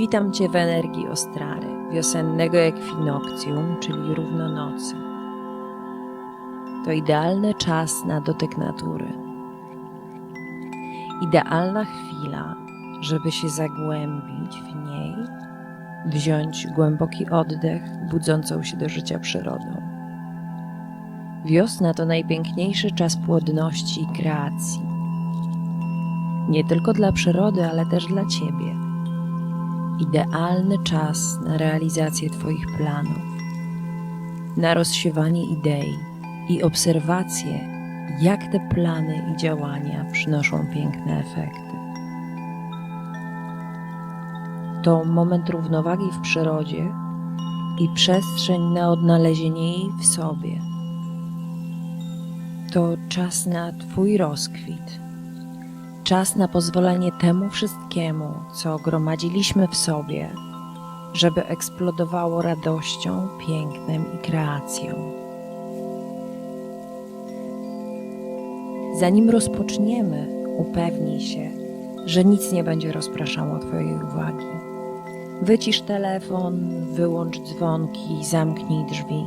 Witam Cię w energii Ostrary, wiosennego ekwinokcjum, czyli równonocy. To idealny czas na dotyk natury. Idealna chwila, żeby się zagłębić w niej, wziąć głęboki oddech budzącą się do życia przyrodą. Wiosna to najpiękniejszy czas płodności i kreacji. Nie tylko dla przyrody, ale też dla Ciebie idealny czas na realizację Twoich planów, na rozsiewanie idei i obserwację, jak te plany i działania przynoszą piękne efekty. To moment równowagi w przyrodzie i przestrzeń na odnalezienie jej w sobie. To czas na Twój rozkwit czas na pozwolenie temu wszystkiemu, co gromadziliśmy w sobie, żeby eksplodowało radością, pięknem i kreacją. Zanim rozpoczniemy, upewnij się, że nic nie będzie rozpraszało Twojej uwagi. Wycisz telefon, wyłącz dzwonki, zamknij drzwi.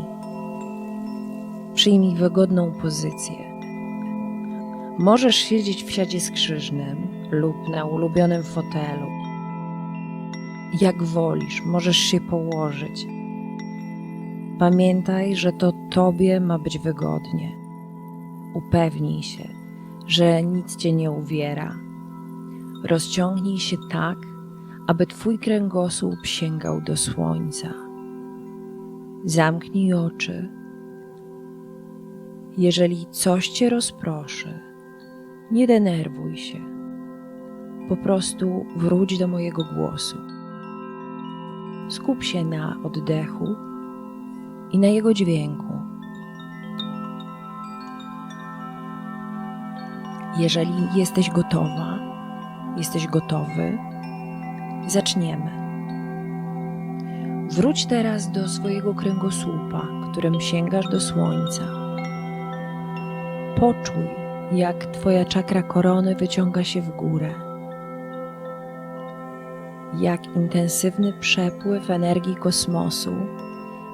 Przyjmij wygodną pozycję Możesz siedzieć w siadzie skrzyżnym lub na ulubionym fotelu. Jak wolisz, możesz się położyć. Pamiętaj, że to Tobie ma być wygodnie. Upewnij się, że nic Cię nie uwiera. Rozciągnij się tak, aby Twój kręgosłup sięgał do słońca. Zamknij oczy. Jeżeli coś Cię rozproszy, nie denerwuj się. Po prostu wróć do mojego głosu. Skup się na oddechu i na jego dźwięku. Jeżeli jesteś gotowa, jesteś gotowy, zaczniemy. Wróć teraz do swojego kręgosłupa, którym sięgasz do słońca. Poczuj, jak Twoja czakra korony wyciąga się w górę. Jak intensywny przepływ energii kosmosu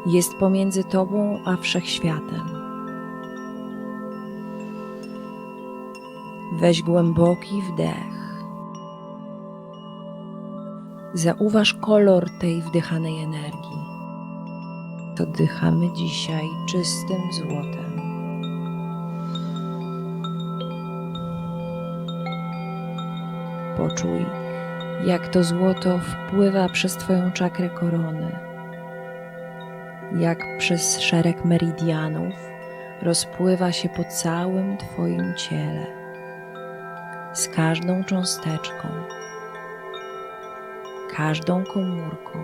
jest pomiędzy Tobą a wszechświatem. Weź głęboki wdech. Zauważ kolor tej wdychanej energii. Oddychamy dzisiaj czystym złotem. Poczuj, jak to złoto wpływa przez Twoją czakrę korony, jak przez szereg meridianów rozpływa się po całym Twoim ciele, z każdą cząsteczką, każdą komórką.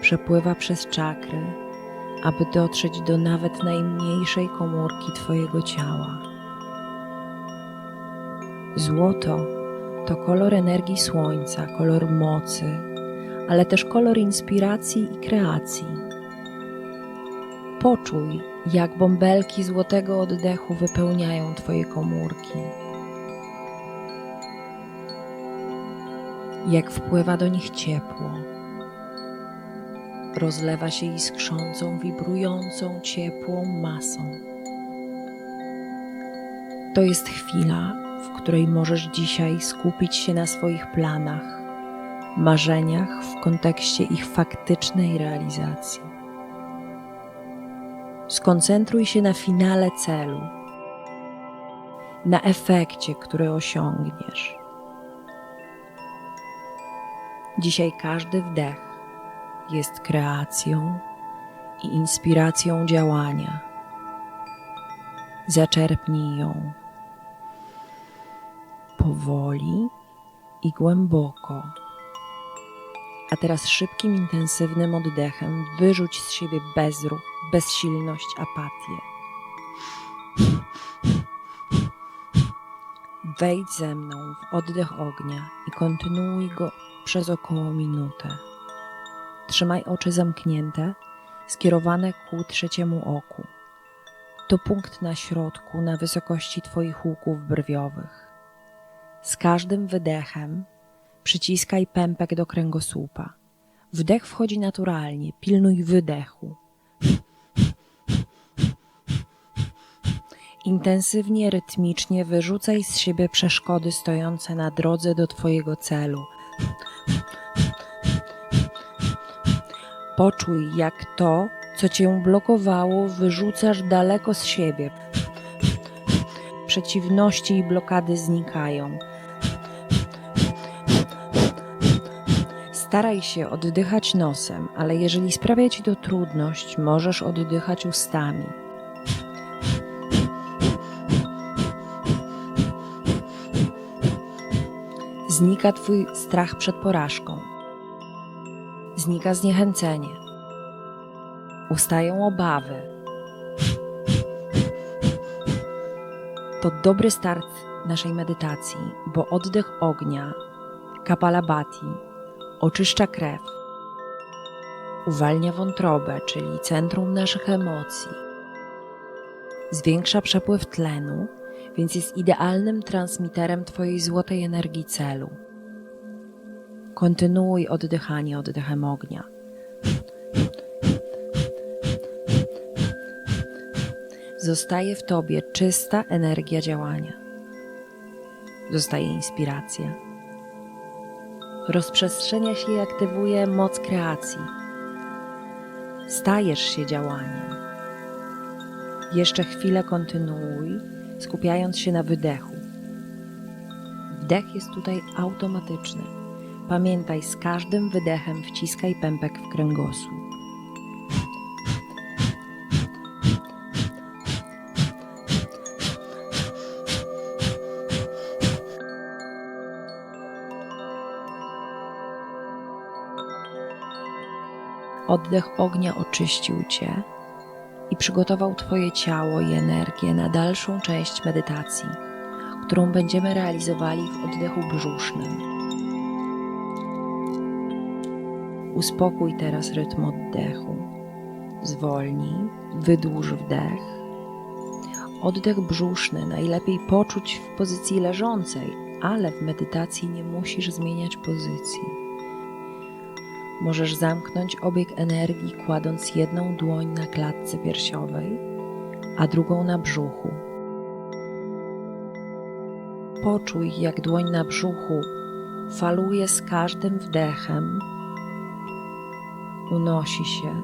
Przepływa przez czakry, aby dotrzeć do nawet najmniejszej komórki Twojego ciała Złoto to kolor energii słońca, kolor mocy, ale też kolor inspiracji i kreacji. Poczuj, jak bąbelki złotego oddechu wypełniają Twoje komórki. Jak wpływa do nich ciepło. Rozlewa się iskrzącą, wibrującą, ciepłą masą. To jest chwila, w której możesz dzisiaj skupić się na swoich planach, marzeniach w kontekście ich faktycznej realizacji. Skoncentruj się na finale celu, na efekcie, który osiągniesz. Dzisiaj każdy wdech jest kreacją i inspiracją działania. Zaczerpnij ją powoli i głęboko. A teraz szybkim, intensywnym oddechem wyrzuć z siebie bezruch, bezsilność, apatię. Wejdź ze mną w oddech ognia i kontynuuj go przez około minutę. Trzymaj oczy zamknięte, skierowane ku trzeciemu oku. To punkt na środku, na wysokości Twoich łuków brwiowych. Z każdym wydechem Przyciskaj pępek do kręgosłupa. Wdech wchodzi naturalnie, pilnuj wydechu. Intensywnie, rytmicznie wyrzucaj z siebie przeszkody stojące na drodze do Twojego celu. Poczuj, jak to, co Cię blokowało, wyrzucasz daleko z siebie. Przeciwności i blokady znikają. Staraj się oddychać nosem, ale jeżeli sprawia Ci to trudność, możesz oddychać ustami. Znika Twój strach przed porażką. Znika zniechęcenie. Ustają obawy. To dobry start naszej medytacji, bo oddech ognia, kapalabhati, oczyszcza krew, uwalnia wątrobę, czyli centrum naszych emocji, zwiększa przepływ tlenu, więc jest idealnym transmiterem Twojej złotej energii celu. Kontynuuj oddychanie oddechem ognia. Zostaje w Tobie czysta energia działania. Zostaje inspiracja. Rozprzestrzenia się i aktywuje moc kreacji. Stajesz się działaniem. Jeszcze chwilę kontynuuj, skupiając się na wydechu. Wdech jest tutaj automatyczny. Pamiętaj, z każdym wydechem wciskaj pępek w kręgosłup. Oddech ognia oczyścił Cię i przygotował Twoje ciało i energię na dalszą część medytacji, którą będziemy realizowali w oddechu brzusznym. Uspokój teraz rytm oddechu. Zwolnij, wydłuż wdech. Oddech brzuszny najlepiej poczuć w pozycji leżącej, ale w medytacji nie musisz zmieniać pozycji. Możesz zamknąć obieg energii, kładąc jedną dłoń na klatce piersiowej, a drugą na brzuchu. Poczuj, jak dłoń na brzuchu faluje z każdym wdechem, unosi się,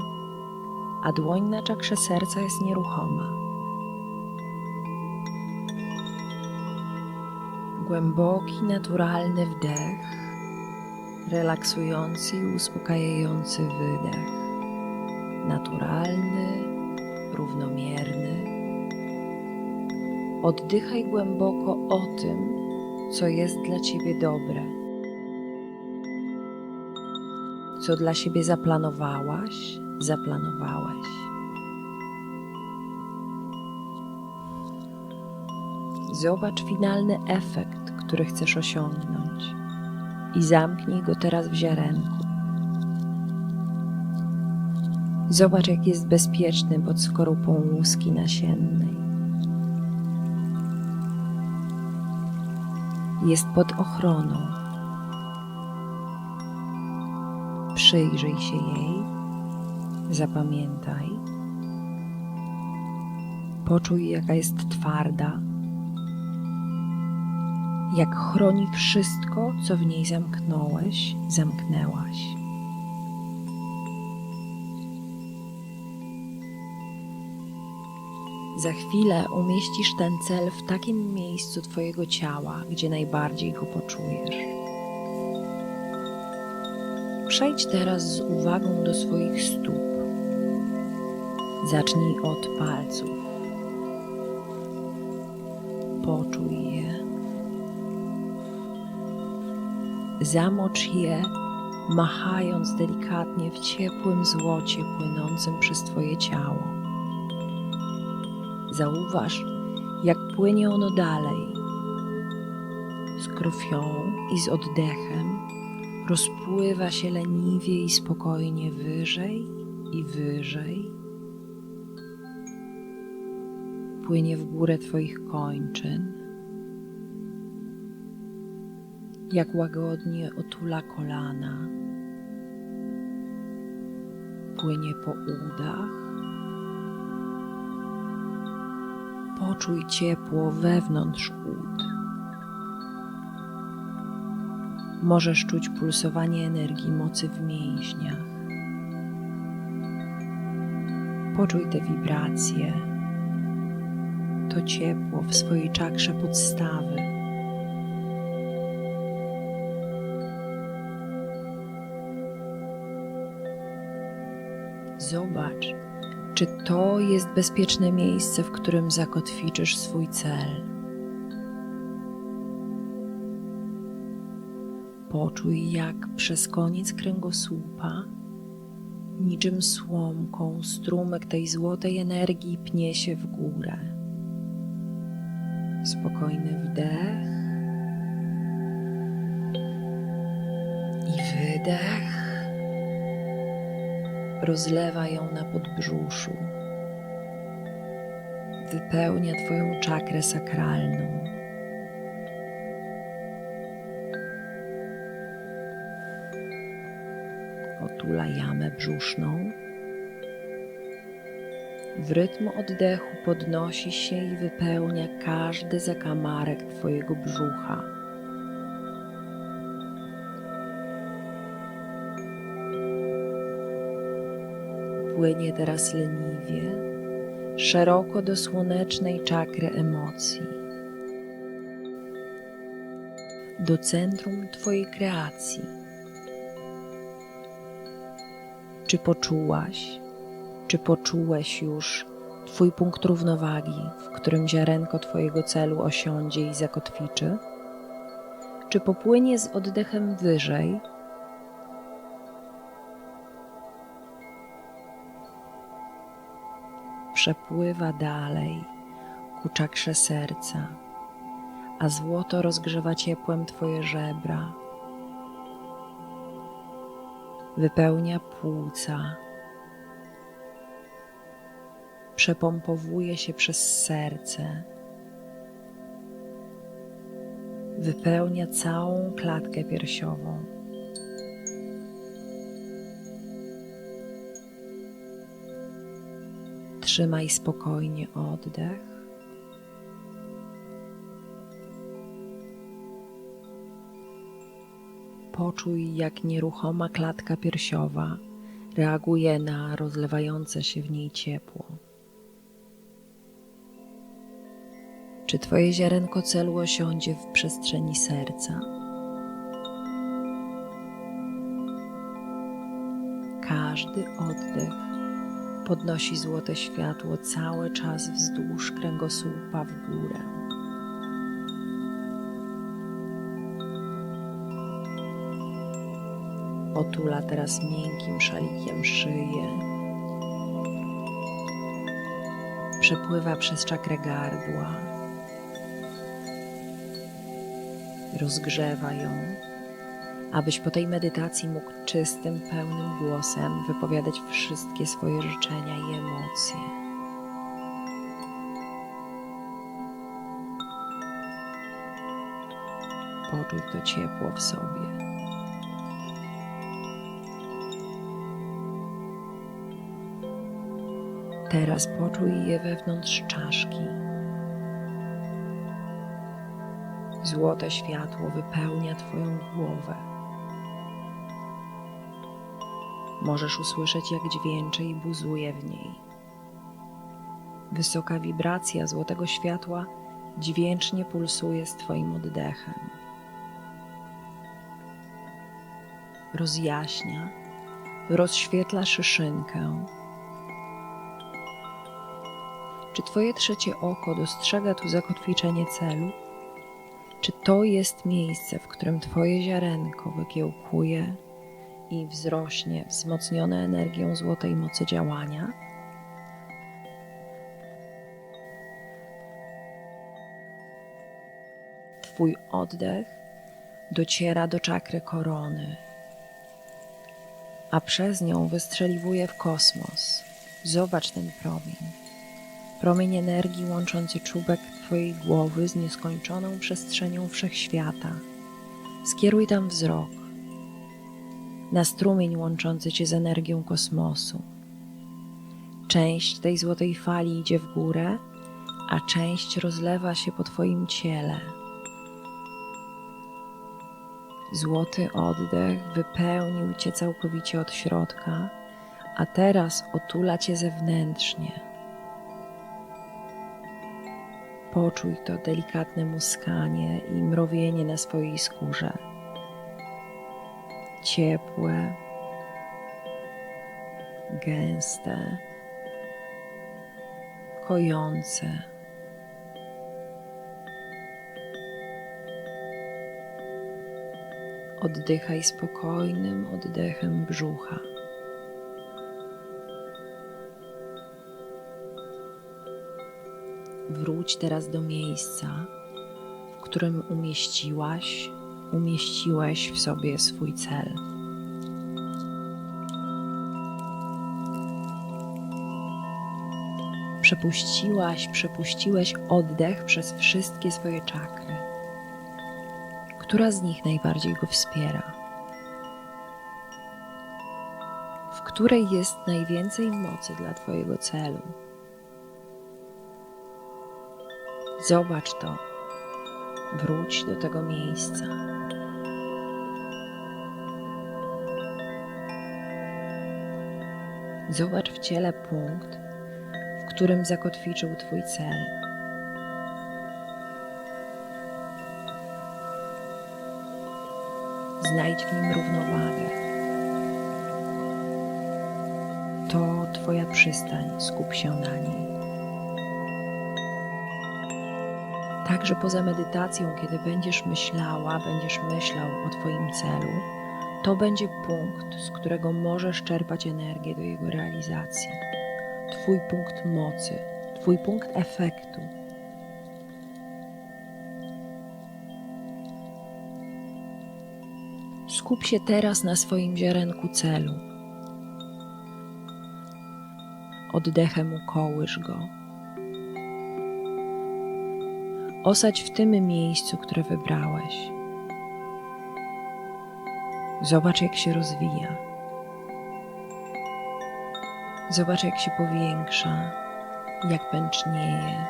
a dłoń na czakrze serca jest nieruchoma. Głęboki, naturalny wdech relaksujący i uspokajający wydech. Naturalny, równomierny. Oddychaj głęboko o tym, co jest dla Ciebie dobre, co dla siebie zaplanowałaś, zaplanowałeś. Zobacz finalny efekt, który chcesz osiągnąć i zamknij go teraz w ziarenku. Zobacz, jak jest bezpieczny pod skorupą łuski nasiennej. Jest pod ochroną. Przyjrzyj się jej, zapamiętaj. Poczuj, jaka jest twarda jak chroni wszystko, co w niej zamknąłeś, zamknęłaś. Za chwilę umieścisz ten cel w takim miejscu Twojego ciała, gdzie najbardziej go poczujesz. Przejdź teraz z uwagą do swoich stóp. Zacznij od palców. Poczuj zamocz je, machając delikatnie w ciepłym złocie płynącym przez Twoje ciało. Zauważ, jak płynie ono dalej. Z krwią i z oddechem rozpływa się leniwie i spokojnie wyżej i wyżej. Płynie w górę Twoich kończyn jak łagodnie otula kolana, płynie po udach. Poczuj ciepło wewnątrz ud. Możesz czuć pulsowanie energii mocy w mięśniach. Poczuj te wibracje, to ciepło w swojej czakrze podstawy. Zobacz, czy to jest bezpieczne miejsce, w którym zakotwiczysz swój cel. Poczuj, jak przez koniec kręgosłupa, niczym słomką, strumyk tej złotej energii pnie się w górę. Spokojny wdech i wydech rozlewa ją na podbrzuszu. Wypełnia Twoją czakrę sakralną. Otula jamę brzuszną. W rytm oddechu podnosi się i wypełnia każdy zakamarek Twojego brzucha. Płynie teraz leniwie, szeroko do słonecznej czakry emocji, do centrum Twojej kreacji. Czy poczułaś, czy poczułeś już Twój punkt równowagi, w którym ziarenko Twojego celu osiądzie i zakotwiczy? Czy popłynie z oddechem wyżej? Przepływa dalej ku czakrze serca, a złoto rozgrzewa ciepłem Twoje żebra. Wypełnia płuca, przepompowuje się przez serce, wypełnia całą klatkę piersiową. Trzymaj spokojnie oddech. Poczuj, jak nieruchoma klatka piersiowa reaguje na rozlewające się w niej ciepło. Czy Twoje ziarenko celu osiądzie w przestrzeni serca? Każdy oddech podnosi złote światło cały czas wzdłuż kręgosłupa w górę. Otula teraz miękkim szalikiem szyję. Przepływa przez czakrę gardła. Rozgrzewa ją, abyś po tej medytacji mógł czystym, pełnym głosem wypowiadać wszystkie swoje życzenia i emocje. Poczuj to ciepło w sobie. Teraz poczuj je wewnątrz czaszki. Złote światło wypełnia Twoją głowę. Możesz usłyszeć, jak dźwięczy i buzuje w niej. Wysoka wibracja złotego światła dźwięcznie pulsuje z Twoim oddechem. Rozjaśnia, rozświetla szyszynkę. Czy Twoje trzecie oko dostrzega tu zakotwiczenie celu? Czy to jest miejsce, w którym Twoje ziarenko wykiełkuje i wzrośnie wzmocnione energią złotej mocy działania? Twój oddech dociera do czakry korony, a przez nią wystrzeliwuje w kosmos. Zobacz ten promień. Promień energii łączący czubek Twojej głowy z nieskończoną przestrzenią wszechświata. Skieruj tam wzrok na strumień łączący cię z energią kosmosu. Część tej złotej fali idzie w górę, a część rozlewa się po Twoim ciele. Złoty oddech wypełnił Cię całkowicie od środka, a teraz otula Cię zewnętrznie. Poczuj to delikatne muskanie i mrowienie na swojej skórze. Ciepłe, gęste, kojące. Oddychaj spokojnym oddechem brzucha. Wróć teraz do miejsca, w którym umieściłaś, umieściłeś w sobie swój cel. Przepuściłaś, przepuściłeś oddech przez wszystkie swoje czakry. Która z nich najbardziej go wspiera? W której jest najwięcej mocy dla Twojego celu? Zobacz to. Wróć do tego miejsca. Zobacz w ciele punkt, w którym zakotwiczył Twój cel. Znajdź w nim równowagę. To Twoja przystań, skup się na niej. Także poza medytacją, kiedy będziesz myślała, będziesz myślał o Twoim celu, to będzie punkt, z którego możesz czerpać energię do jego realizacji. Twój punkt mocy, Twój punkt efektu. Skup się teraz na swoim ziarenku celu. Oddechem ukołysz go. Osadź w tym miejscu, które wybrałeś. Zobacz, jak się rozwija. Zobacz, jak się powiększa, jak pęcznieje.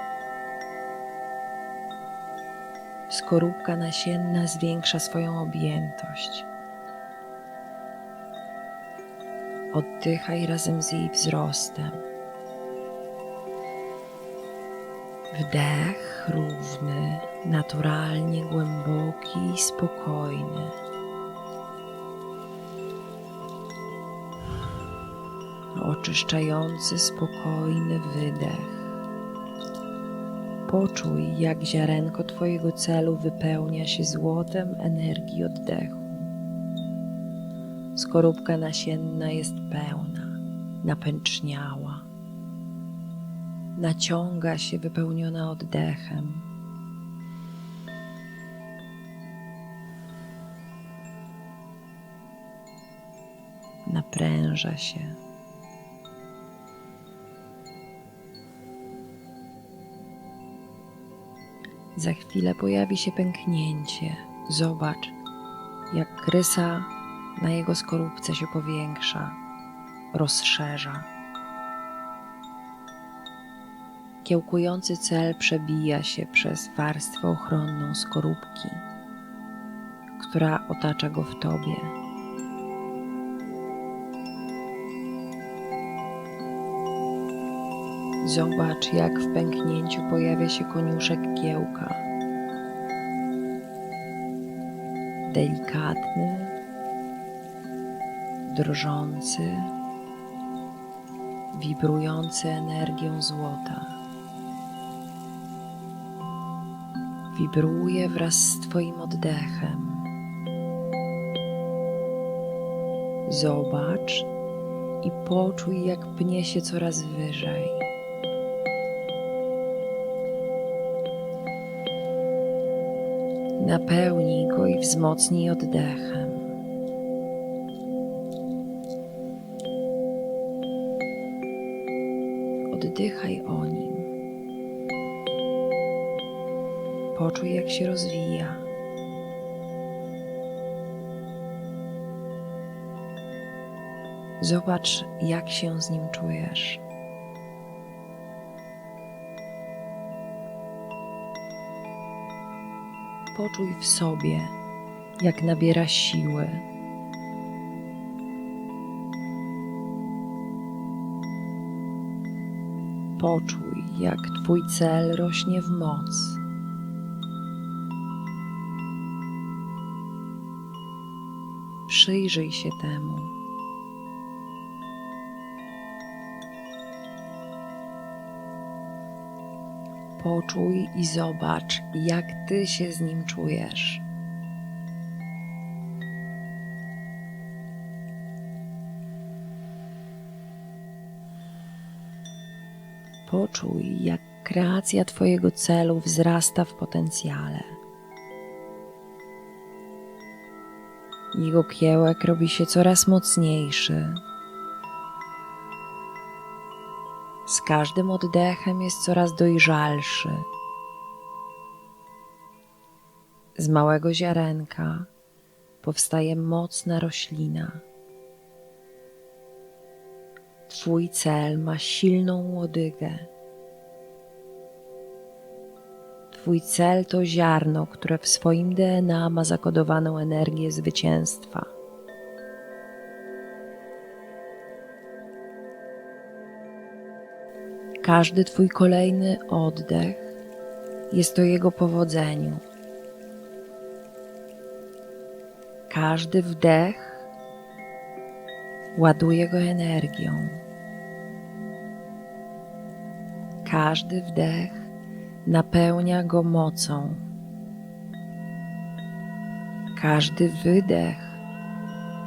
Skorupka nasienna zwiększa swoją objętość. Oddychaj razem z jej wzrostem. Wdech równy, naturalnie głęboki i spokojny. Oczyszczający, spokojny wydech. Poczuj, jak ziarenko Twojego celu wypełnia się złotem energii oddechu. Skorupka nasienna jest pełna, napęczniała naciąga się wypełniona oddechem. Napręża się. Za chwilę pojawi się pęknięcie. Zobacz, jak krysa na jego skorupce się powiększa, rozszerza. Kiełkujący cel przebija się przez warstwę ochronną skorupki, która otacza go w tobie. Zobacz, jak w pęknięciu pojawia się koniuszek kiełka. Delikatny, drżący, wibrujący energią złota. Wibruje wraz z Twoim oddechem. Zobacz i poczuj, jak pnie się coraz wyżej. Napełnij go i wzmocnij oddechem. Oddychaj o Poczuj, jak się rozwija. Zobacz, jak się z nim czujesz. Poczuj w sobie, jak nabiera siły. Poczuj, jak Twój cel rośnie w moc. Przyjrzyj się temu. Poczuj i zobacz, jak Ty się z nim czujesz. Poczuj, jak kreacja Twojego celu wzrasta w potencjale. Jego kiełek robi się coraz mocniejszy. Z każdym oddechem jest coraz dojrzalszy. Z małego ziarenka powstaje mocna roślina. Twój cel ma silną łodygę. Twój cel to ziarno, które w swoim DNA ma zakodowaną energię zwycięstwa. Każdy Twój kolejny oddech jest o Jego powodzeniu. Każdy wdech ładuje go energią. Każdy wdech napełnia go mocą. Każdy wydech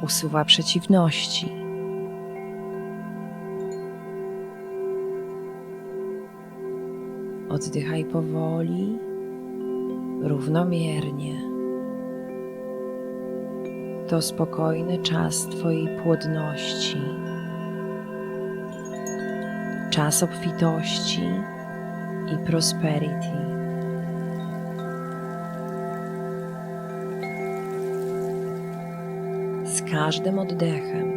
usuwa przeciwności. Oddychaj powoli, równomiernie. To spokojny czas Twojej płodności, czas obfitości i prosperity. Z każdym oddechem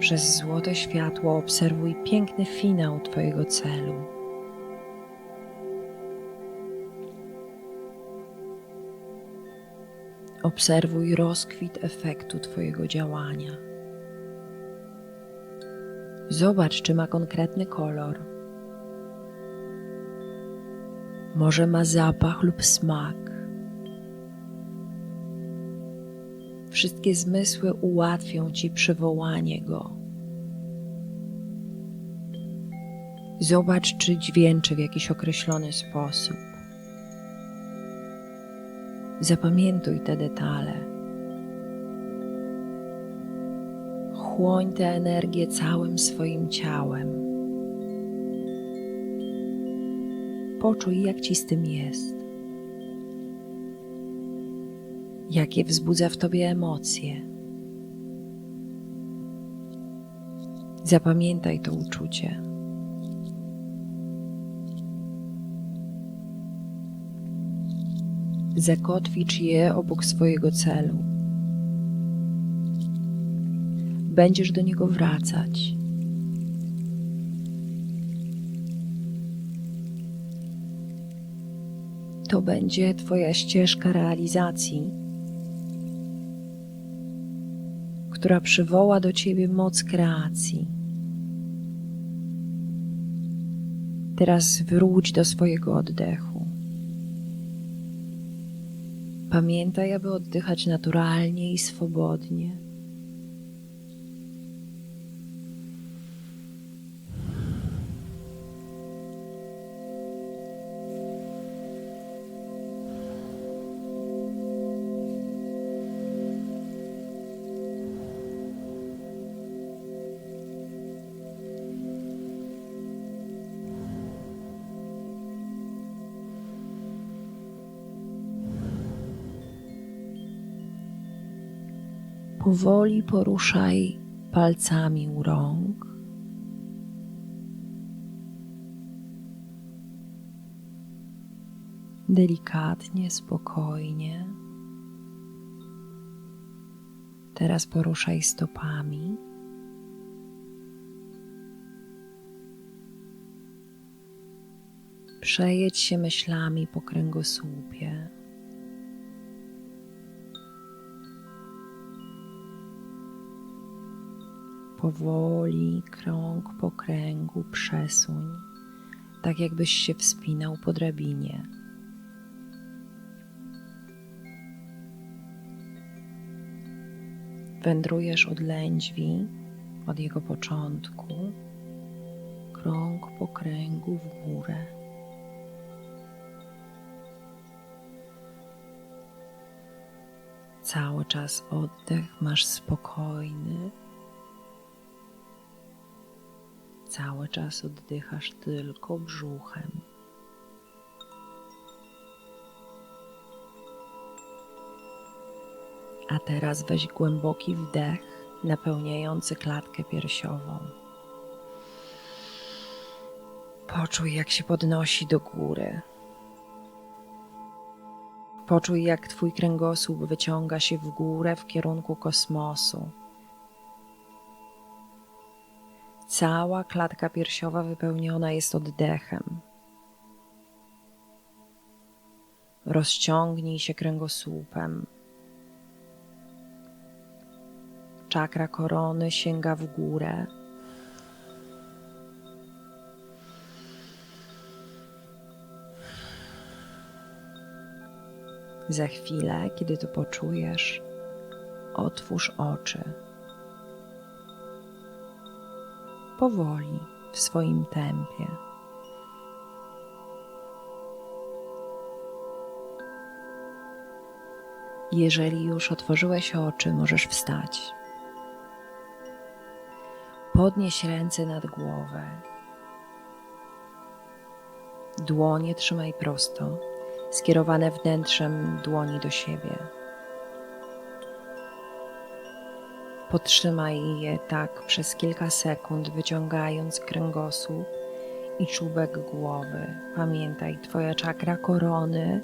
przez złote światło obserwuj piękny finał Twojego celu. Obserwuj rozkwit efektu Twojego działania. Zobacz, czy ma konkretny kolor. Może ma zapach lub smak. Wszystkie zmysły ułatwią Ci przywołanie go. Zobacz, czy dźwięczy w jakiś określony sposób. Zapamiętuj te detale. Chłoń tę energię całym swoim ciałem. Poczuj, jak ci z tym jest. Jakie wzbudza w tobie emocje. Zapamiętaj to uczucie. zakotwicz je obok swojego celu. Będziesz do niego wracać. To będzie Twoja ścieżka realizacji, która przywoła do Ciebie moc kreacji. Teraz wróć do swojego oddechu. Pamiętaj, aby oddychać naturalnie i swobodnie. powoli poruszaj palcami u rąk. Delikatnie, spokojnie. Teraz poruszaj stopami. Przejedź się myślami po kręgosłupie. Powoli, krąg po kręgu przesuń, tak jakbyś się wspinał po drabinie. Wędrujesz od lędźwi, od jego początku, krąg po kręgu w górę. Cały czas oddech masz spokojny. Cały czas oddychasz tylko brzuchem. A teraz weź głęboki wdech, napełniający klatkę piersiową. Poczuj, jak się podnosi do góry. Poczuj, jak Twój kręgosłup wyciąga się w górę w kierunku kosmosu. Cała klatka piersiowa wypełniona jest oddechem. Rozciągnij się kręgosłupem. Czakra korony sięga w górę. Za chwilę, kiedy to poczujesz, otwórz oczy. Powoli, w swoim tempie. Jeżeli już otworzyłeś oczy, możesz wstać. Podnieś ręce nad głowę. Dłonie trzymaj prosto, skierowane wnętrzem dłoni do siebie. Potrzymaj je tak przez kilka sekund, wyciągając kręgosłup i czubek głowy. Pamiętaj, Twoja czakra korony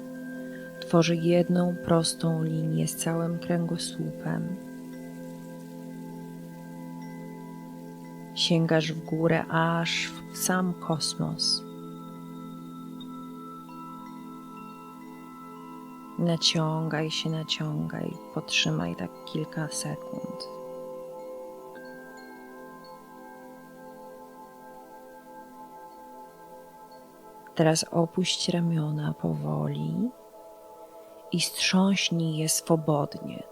tworzy jedną prostą linię z całym kręgosłupem. Sięgasz w górę aż w sam kosmos. Naciągaj się, naciągaj, potrzymaj tak kilka sekund. Teraz opuść ramiona powoli i strząśnij je swobodnie,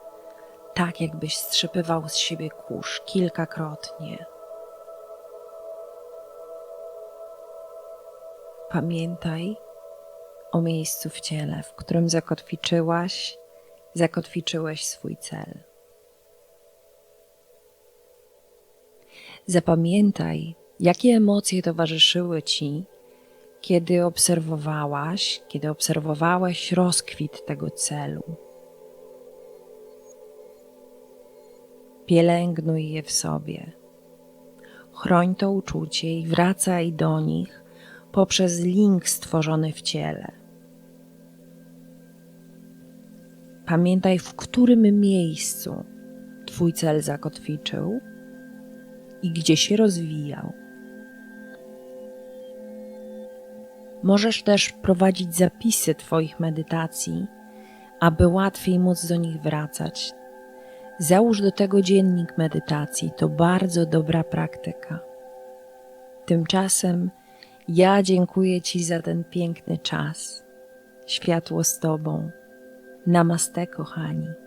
tak jakbyś strzepywał z siebie kurz kilkakrotnie. Pamiętaj o miejscu w ciele, w którym zakotwiczyłaś, zakotwiczyłeś swój cel. Zapamiętaj, jakie emocje towarzyszyły ci, kiedy obserwowałaś, kiedy obserwowałeś rozkwit tego celu. Pielęgnuj je w sobie. Chroń to uczucie i wracaj do nich poprzez link stworzony w ciele. Pamiętaj, w którym miejscu Twój cel zakotwiczył i gdzie się rozwijał. Możesz też prowadzić zapisy Twoich medytacji, aby łatwiej móc do nich wracać. Załóż do tego dziennik medytacji, to bardzo dobra praktyka. Tymczasem ja dziękuję Ci za ten piękny czas. Światło z Tobą. Namaste, kochani.